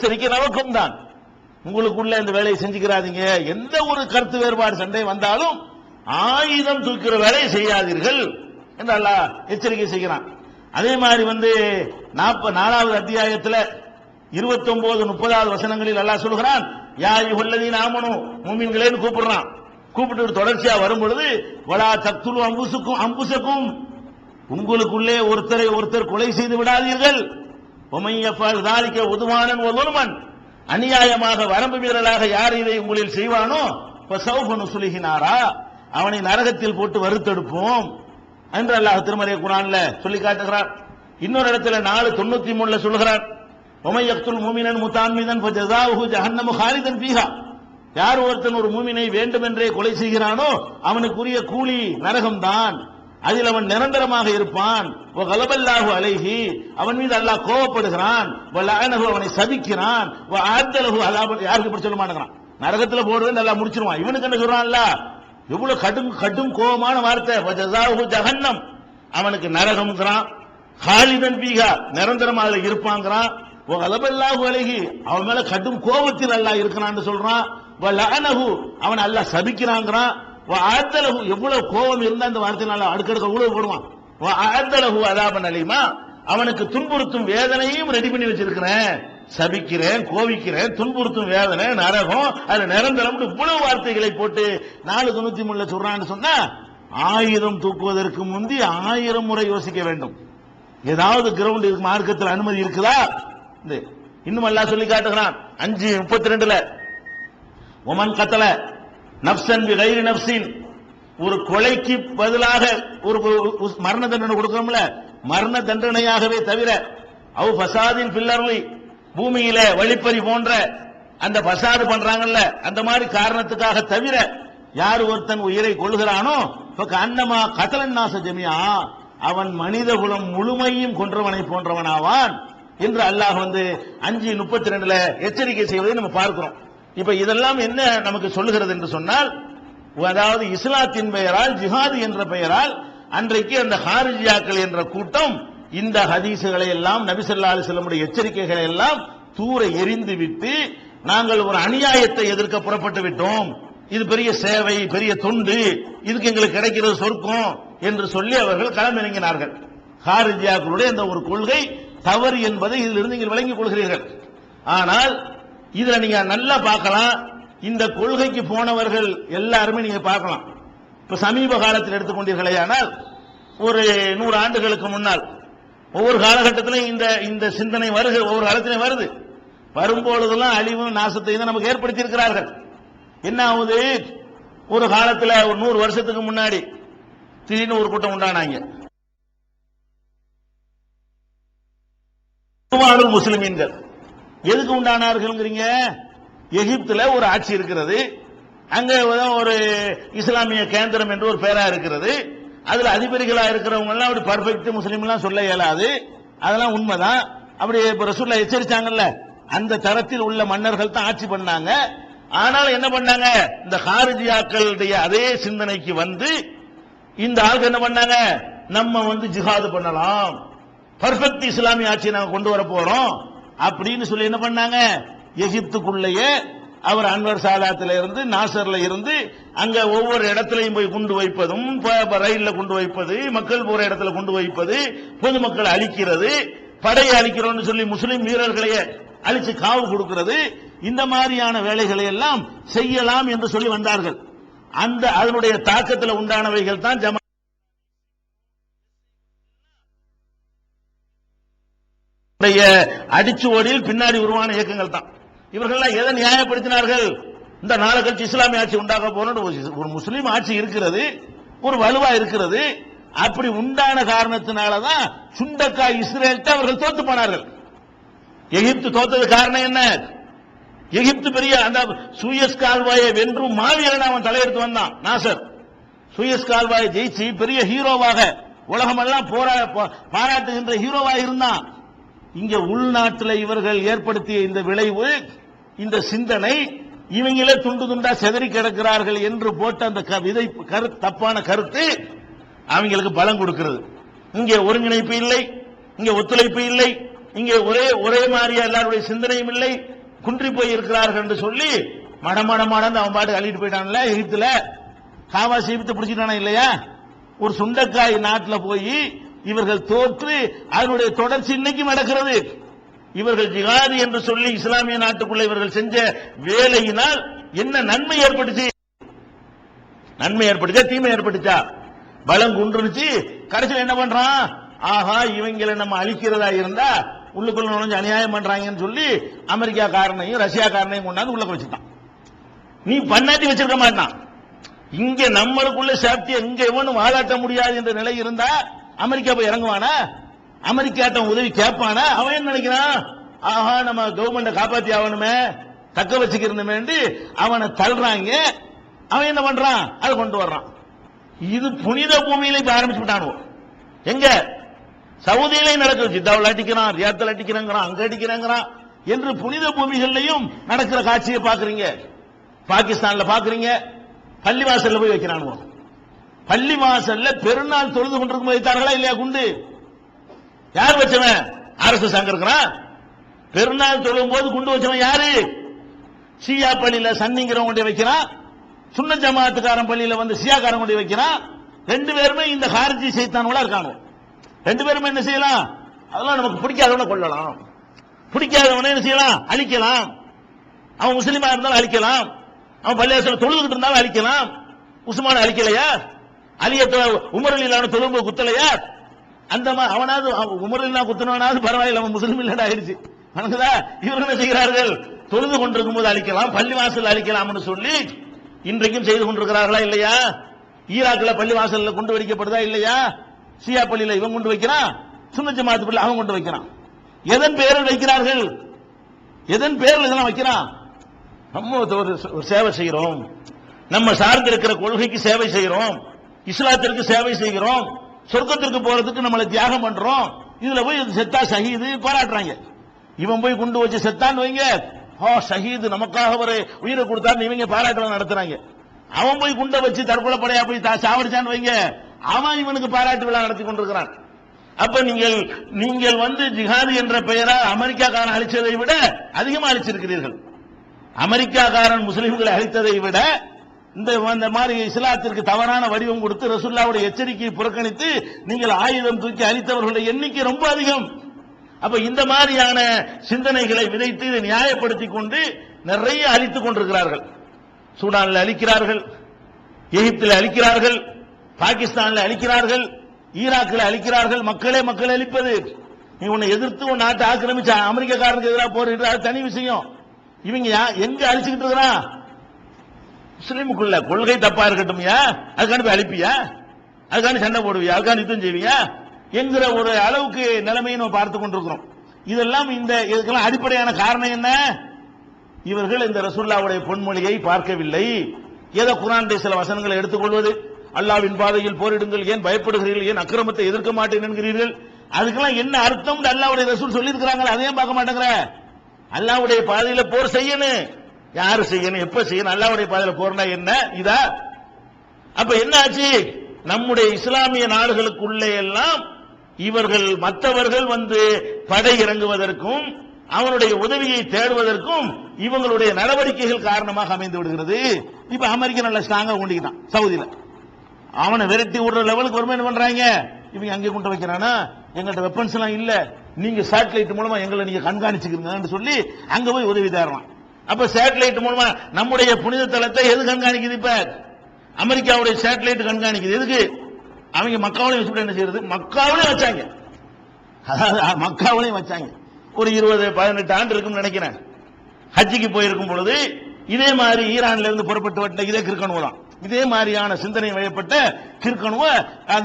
எச்சரிக்கை நமக்கும் தான் உங்களுக்குள்ள இந்த வேலையை செஞ்சுக்கிறாதீங்க. எந்த ஒரு கருத்து வேறுபாடு சண்டை வந்தாலும் ஆயுதம் தூக்கிற வேலையை செய்யாதீர்கள் என்று அல்லாஹ் எச்சரிக்கை செய்கிறான். அதே மாதிரி வந்து நாற்ப நாலாவது அத்தியாயத்துல இருபத்தி ஒன்பது முப்பதாவது வசனங்களில் அல்லாஹ் சொல்கிறான் யார் யுகல்லதீன் நாமனும் மூமின்களேன்னு கூப்பிடுறான். கூப்பிட்டு தொடர்ச்சியா வரும் பொழுது வலா தக்துலு அம்புசுக்கும் அம்புசக்கும். உங்களுக்குள்ளே ஒருத்தரை ஒருத்தர் கொலை செய்து விடாதீர்கள். உமையப்பால் தாலிக்க உதுவானன் ஒருவன். அநியாயமாக வரம்பு மீறலாக யார் இதை உங்களில் செய்வானோ? சௌபனு சுலுகினாரா அவனை நரகத்தில் போட்டு வறுத்தெடுப்போம் என்று அல்லாஹ் திருமறை குரான்ல சொல்லி காட்டுகிறார். இன்னொரு இடத்துல நாலு தொண்ணூத்தி மூணுல சொல்கிறார் உமையக்துல் மூமினன் முத்தான்மீதன் ஜஹன்னமு ஹாரிதன் பீகா யார் ஒருத்தன் ஒரு மூமினை வேண்டுமென்றே கொலை செய்கிறானோ அவனுக்குரிய கூலி நரகம்தான். அதில் அவன் நிரந்தரமாக இருப்பான். ஓ கலபல்லாஹு அலைஹி. அவன் மீது அல்லாஹ் கோவப்படுகிறான். ஓ அவனை சபிக்கிறான். ஓ யாருக்கு இப்படி சொல்ல மாட்டேங்கிறான் நரகத்தில் போடுறது நல்லா முடிச்சிருவான். இவனுக்கு என்ன சொல்றான்ல? எவ்வளவு கடும் கடும் கோபமான வார்த்தை. "வ அவனுக்கு நரகம்ங்கிறான். ஹாலிதன் பீகா நிரந்தரமாக அதில் இருப்பாங்கிறான். ஓ கலபல்லாஹு அவன் மேல கடும் கோபத்தில் அல்லாஹ் இருக்கிறான்னு சொல்றான். அவன் அல்லாஹ் சபிக்கிறாங்கிறான். ஆத்தலகு எவ்வளவு கோபம் இருந்தா அந்த வார்த்தையினால அடுக்கடுக்க உழவு போடுவான். ஆத்தலகு அதாபன் அலிமா. அவனுக்கு துன்புறுத்தும் வேதனையும் ரெடி பண்ணி வச்சிருக்கிறேன். சபிக்கிறேன் கோவிக்கிறேன் துன்புறுத்தும் வேதனை நரகம் அது நிரந்தரம் இவ்வளவு வார்த்தைகளை போட்டு நாலு தொண்ணூத்தி மூணுல சொல்றான்னு சொன்னா ஆயுதம் தூக்குவதற்கு முந்தி ஆயிரம் முறை யோசிக்க வேண்டும். ஏதாவது கிரவுண்ட் இருக்கு மார்க்கத்தில் அனுமதி இருக்குதா? இந்த இன்னும் எல்லாம் சொல்லி காட்டுகிறான். அஞ்சு முப்பத்தி ரெண்டுல. ஒமன் கத்தலை. நப்சன் பி கைரி நப்சின். ஒரு கொலைக்கு பதிலாக ஒரு மரண தண்டனை கொடுக்கிறோம்ல மரண தண்டனையாகவே தவிர அவு பசாதின் பில்லர்லி பூமியில வழிப்பறி போன்ற அந்த பசாது பண்றாங்கல்ல அந்த மாதிரி காரணத்துக்காக தவிர யார் ஒருத்தன் உயிரை கொள்கிறானோ இப்ப அன்னமா கதலன் நாச ஜமியா அவன் மனித குலம் முழுமையும் கொன்றவனை போன்றவனாவான் என்று அல்லாஹ் வந்து அஞ்சு முப்பத்தி ரெண்டுல எச்சரிக்கை செய்வதை நம்ம பார்க்கிறோம். இப்ப இதெல்லாம் என்ன நமக்கு சொல்லுகிறது என்று சொன்னால் அதாவது இஸ்லாத்தின் பெயரால் ஜிஹாது என்ற பெயரால் அன்றைக்கு அந்த ஹாரிஜியாக்கள் என்ற கூட்டம் இந்த ஹதீசுகளை எல்லாம் நபிசல்லா அலிஸ்லமுடைய எச்சரிக்கைகளை எல்லாம் தூர எரிந்து விட்டு நாங்கள் ஒரு அநியாயத்தை எதிர்க்க புறப்பட்டு விட்டோம். இது பெரிய சேவை பெரிய தொண்டு இதுக்கு எங்களுக்கு கிடைக்கிறது சொர்க்கம் என்று சொல்லி அவர்கள் களமிறங்கினார்கள் ஹாரிஜியாக்களுடைய அந்த ஒரு கொள்கை தவறு என்பதை இதிலிருந்து நீங்கள் விளங்கிக் கொள்கிறீர்கள். ஆனால் இதுல நீங்க நல்லா பார்க்கலாம். இந்த கொள்கைக்கு போனவர்கள் எல்லாருமே நீங்க பார்க்கலாம். இப்ப சமீப காலத்தில் எடுத்துக்கொண்டீர்களே ஆனால் ஒரு நூறு ஆண்டுகளுக்கு முன்னால் ஒவ்வொரு காலகட்டத்திலும் இந்த இந்த சிந்தனை வருது ஒவ்வொரு காலத்திலையும் வருது. வரும்பொழுதெல்லாம் அழிவும் நாசத்தையும் தான் நமக்கு ஏற்படுத்தி இருக்கிறார்கள் என்ன ஆகுது? ஒரு காலத்தில் ஒரு நூறு வருஷத்துக்கு முன்னாடி திடீர்னு ஒரு கூட்டம் உண்டானாங்க. முஸ்லிமீன்கள். எதுக்கு உண்டானார்கள்ங்கிறீங்க? எகிப்துல ஒரு ஆட்சி இருக்கிறது. அங்க ஒரு இஸ்லாமிய கேந்திரம் என்று ஒரு பேரா இருக்கிறது. அதுல அதிபதிகளா இருக்கிறவங்க எல்லாம் அப்படி பர்ஃபெக்ட் முஸ்லீம் எல்லாம் சொல்ல இயலாது. அதெல்லாம் உண்மைதான். அப்படி இப்ப ரசூல்லா எச்சரிச்சாங்கல்ல அந்த தரத்தில் உள்ள மன்னர்கள் தான் ஆட்சி பண்ணாங்க. ஆனாலும் என்ன பண்ணாங்க? இந்த ஹாரிஜியாக்களுடைய அதே சிந்தனைக்கு வந்து இந்த ஆளுக்கு என்ன பண்ணாங்க? நம்ம வந்து ஜிஹாது பண்ணலாம். பர்ஃபெக்ட் இஸ்லாமிய ஆட்சியை நாங்க கொண்டு வர போறோம். அப்படின்னு சொல்லி என்ன பண்ணாங்க? எகிப்துக்குள்ளேயே அவர் அன்வர் சாதாத்துல இருந்து நாசர்ல இருந்து அங்க ஒவ்வொரு இடத்துலையும் போய் குண்டு வைப்பதும் ரயில்ல குண்டு வைப்பது மக்கள் போற இடத்துல குண்டு வைப்பது பொதுமக்கள் அழிக்கிறது படையை அழிக்கிறோம்னு சொல்லி முஸ்லிம் வீரர்களையே அழிச்சு காவு கொடுக்கிறது இந்த மாதிரியான வேலைகளை எல்லாம் செய்யலாம் என்று சொல்லி வந்தார்கள். அந்த அதனுடைய தாக்கத்தில் உண்டானவைகள் தான் ஜமா அடிச்சுவடியில் பின்னாடி உருவான இயக்கங்கள் தான். இவர்கள் எதை நியாயப்படுத்தினார்கள்? இந்த நாளை கழிச்சு இஸ்லாமிய ஆட்சி உண்டாக போறோம்னு ஒரு- முஸ்லீம் ஆட்சி இருக்கிறது ஒரு வலுவா இருக்கிறது. அப்படி உண்டான காரணத்தினாலதான் சுண்டக்காய் இஸ்ரேல்கிட்ட அவர்கள் தோத்து போனார்கள். எகிப்து தோத்தது காரணம் என்ன? எகிப்து பெரிய அந்த சூயஸ் கால்வாயை வென்று மாவீரன் அவன் தலையெடுத்து வந்தான். நாசர். சூயஸ் கால்வாயை ஜெயிச்சு பெரிய ஹீரோவாக உலகமெல்லாம் போரா பாராட்டுகின்ற ஹீரோவாக இருந்தான். இங்க உள்நாட்டில் இவர்கள் ஏற்படுத்திய இந்த விளைவு இந்த சிந்தனை இவங்களே துண்டு துண்டா செதறி கிடக்கிறார்கள் என்று போட்ட அந்த க- விதை தப்பான கருத்து அவங்களுக்கு பலம் கொடுக்கிறது. இங்கே ஒருங்கிணைப்பு இல்லை இங்கே ஒத்துழைப்பு இல்லை இங்கே ஒரே ஒரே மாதிரியா எல்லாருடைய சிந்தனையும் இல்லை குன்றி போய் இருக்கிறார்கள் என்று சொல்லி மடமட அவன் பாட்டு அள்ளிட்டு போயிட்டான்ல எகிப்துல. காவா சீபித்து பிடிச்சிட்டானா இல்லையா? ஒரு சுண்டக்காய் நாட்டில் போய் இவர்கள் தோற்று அதனுடைய தொடர்ச்சி இன்னைக்கு நடக்கிறது. இவர்கள் ஜிகாதி என்று சொல்லி இஸ்லாமிய நாட்டுக்குள்ள இவர்கள் செஞ்ச வேலையினால் என்ன நன்மை ஏற்பட்டுச்சு? நன்மை ஏற்பட்டுச்சா? தீமை ஏற்பட்டுச்சா? பலம் குன்றுச்சு கடைசியில் என்ன பண்றான்? ஆஹா இவங்களை நம்ம அழிக்கிறதா இருந்தா உள்ளுக்குள்ள நுழைஞ்சு அநியாயம் பண்றாங்கன்னு சொல்லி அமெரிக்கா காரனையும் ரஷ்யா காரனையும் கொண்டாந்து உள்ள வச்சுட்டான். நீ பண்ணாட்டி வச்சிருக்க மாட்டான். இங்க நம்மளுக்குள்ள சேஃப்டி எங்க எவனும் வாழாட்ட முடியாது என்ற நிலை இருந்தா அமெரிக்கா போய் இறங்குவானா? அமெரிக்காட்ட உதவி கேட்பானா? அவன் என்ன நினைக்கிறான்? ஆஹா நம்ம கவர்மெண்ட காப்பாத்தி ஆகணுமே. தக்க வச்சுக்கிறணுமேண்டு அவனை தள்ளுறாங்க. அவன் என்ன பண்றான்? அதை கொண்டு வர்றான். இது புனித பூமியில இப்ப ஆரம்பிச்சு விட்டானுவோம் எங்க? சவுதியிலே நடக்குது. ஜித்தாவில் அடிக்கிறான் ரியாத்தில் அடிக்கிறாங்கிறான் அங்க அடிக்கிறாங்கிறான் என்று புனித பூமிகள்லையும் நடக்கிற காட்சியை பாக்குறீங்க பாகிஸ்தான்ல பாக்குறீங்க பள்ளிவாசல்ல போய் பள்ளி வாசல்ல பெருநாள் தொழுது கொண்டிருக்கும் வைத்தார்களா இல்லையா குண்டு? யார் வச்சவன்? அரசு அங்க இருக்கிறான். பெருநாள் தொழும் போது குண்டு வச்சவன் யாரு? ஷியா பள்ளியில சன்னிங்கிறவங்க கொண்டு வைக்கிறான். சுண்ண ஜமாத்துக்காரன் பள்ளியில வந்து ஷியாக்காரன் கொண்டு வைக்கிறான். ரெண்டு பேருமே இந்த ஹாரிஜி செய்தானுங்களா இருக்காங்க. ரெண்டு பேருமே என்ன செய்யலாம்? அதெல்லாம் நமக்கு பிடிக்காதவன கொள்ளலாம் பிடிக்காதவனே என்ன செய்யலாம்? அழிக்கலாம். அவன் முஸ்லீமா இருந்தாலும் அழிக்கலாம். அவன் பள்ளியாசல தொழுதுகிட்டு இருந்தாலும் அழிக்கலாம். உஸ்மான அழிக்கலையா? அலியத்த உமர் இல்லாமல் தொழும்பு குத்தலையா? அந்த அவனாவது அவன் உமர் இல்லா குத்துனவனாவது பரவாயில்ல அவன் முஸ்லீம் இல்லடா ஆயிடுச்சு. வணங்குதா இவர்கள் என்ன செய்கிறார்கள்? தொழுது கொண்டிருக்கும் போது அழிக்கலாம் பள்ளி வாசல் அழிக்கலாம்னு சொல்லி இன்றைக்கும் செய்து கொண்டிருக்கிறார்களா இல்லையா? ஈராக்கில் பள்ளி வாசலில் கொண்டு வைக்கப்படுதா இல்லையா? சியா பள்ளியில இவன் கொண்டு வைக்கிறான் சுன்ன ஜமாத்து பள்ளி அவன் கொண்டு வைக்கிறான். எதன் பெயரில் வைக்கிறார்கள்? எதன் பெயரில் இதெல்லாம் வைக்கிறான்? நம்ம ஒரு ஒரு சேவை செய்கிறோம். நம்ம சார்ந்து இருக்கிற கொள்கைக்கு சேவை செய்கிறோம். இஸ்லாத்திற்கு சேவை செய்கிறோம் சொர்க்கத்திற்கு போறதுக்கு நம்மளை தியாகம் பண்றோம். இதுல போய் இது செத்தா ஷஹீது பாராட்டுறாங்க இவன் போய் குண்டு வச்சு செத்தான்னு வைங்க. ஓ ஷஹீது நமக்காக ஒரு உயிரை கொடுத்தான்னு இவங்க பாராட்டு நடத்துறாங்க. அவன் போய் குண்டை வச்சு தற்கொலை படையா போய் தா- சாவடிச்சான்னு வைங்க. அவன் இவனுக்கு பாராட்டு விழா நடத்தி கொண்டிருக்கிறான். அப்ப நீங்கள் நீங்கள் வந்து ஜிஹாது என்ற பெயரால் அமெரிக்காக்காரன் அழிச்சதை விட அதிகமா அழிச்சிருக்கிறீர்கள். அமெரிக்காக்காரன் முஸ்லிம்களை அழித்ததை விட இந்த இந்த மாதிரி இஸ்லாத்திற்கு தவறான வடிவம் கொடுத்து ரசுல்லாவுடைய எச்சரிக்கையை புறக்கணித்து நீங்கள் ஆயுதம் தூக்கி அழித்தவர்களுடைய எண்ணிக்கை ரொம்ப அதிகம். அப்ப இந்த மாதிரியான சிந்தனைகளை விதைத்து இதை நியாயப்படுத்தி கொண்டு நிறைய அழித்துக் கொண்டிருக்கிறார்கள். சூடானில் அழிக்கிறார்கள் எகிப்தில் அழிக்கிறார்கள் பாகிஸ்தானில் அழிக்கிறார்கள் ஈராக்கில் அழிக்கிறார்கள் மக்களே மக்களை அழிப்பது. நீ உன்னை எதிர்த்து உன் நாட்டை ஆக்கிரமிச்ச அமெரிக்காரனுக்கு எதிராக போரிட்டு அது தனி விஷயம். இவங்க யா- எங்க அழிச்சுக்கிட்டு இருக்கிறான் முஸ்லீமுக்குள்ள கொள்கை தப்பா இருக்கட்டும்யா? அதுக்காண்டி போய் அழிப்பியா? அதுக்காண்டி சண்டை போடுவியா? அதுக்காண்டி யுத்தம் செய்வியா? என்கிற ஒரு அளவுக்கு நிலைமையை நம்ம பார்த்து கொண்டிருக்கிறோம். இதெல்லாம் இந்த இதுக்கெல்லாம் அடிப்படையான காரணம் என்ன? இவர்கள் இந்த ரசூல்லாவுடைய பொன்மொழியை பார்க்கவில்லை. ஏதோ குரான் சில வசனங்களை எடுத்துக்கொள்வது அல்லாவின் பாதையில் போரிடுங்கள் ஏன் பயப்படுகிறீர்கள் ஏன் அக்கிரமத்தை எதிர்க்க மாட்டேன் என்கிறீர்கள்? அதுக்கெல்லாம் என்ன அர்த்தம் அல்லாவுடைய ரசூல் சொல்லி அதையும் பார்க்க மாட்டேங்கிற. அல்லாவுடைய பாதையில போர் செய்யணும். யாரு செய்யணும்? எப்ப செய்யணும்? அல்லாவுடைய பாதையில போறனா என்ன? இதா? அப்ப என்ன ஆச்சு நம்முடைய இஸ்லாமிய நாடுகளுக்குள்ளே எல்லாம் இவர்கள் மற்றவர்கள் வந்து படை இறங்குவதற்கும் அவனுடைய உதவியை தேடுவதற்கும் இவங்களுடைய நடவடிக்கைகள் காரணமாக அமைந்து விடுகிறது. இப்ப அமெரிக்கா நல்ல ஸ்ட்ராங்கா கொண்டிக்கிட்டான் சவுதியில. அவனை விரட்டி விடுற லெவலுக்கு வருமா என்ன பண்றாங்க? இவங்க அங்கே கொண்டு வைக்கிறானா? எங்கள்கிட்ட வெப்பன்ஸ் எல்லாம் இல்ல. நீங்க சேட்டலைட் மூலமா எங்களை நீங்க கண்காணிச்சுக்கிறீங்கன்னு சொல்லி அங்க போய் உதவி தேடுறான். அப்ப சேட்டலைட் மூலமா நம்முடைய புனித தலத்தை எது கண்காணிக்குது இப்ப? அமெரிக்காவுடைய சேட்டலைட் கண்காணிக்குது. எதுக்கு? அவங்க மக்காவிலையும் வச்சுட்டு என்ன செய்யறது? மக்காவிலையும் வச்சாங்க. அதாவது மக்காவிலையும் வச்சாங்க. ஒரு இருபது பதினெட்டு ஆண்டு இருக்கும்னு நினைக்கிறேன். ஹஜ்ஜிக்கு போயிருக்கும் பொழுது இதே மாதிரி ஈரான்ல இருந்து புறப்பட்டு வந்த இதே கிற்கணுவ தான். இதே மாதிரியான சிந்தனை வயப்பட்ட கிற்கணுவ அந்த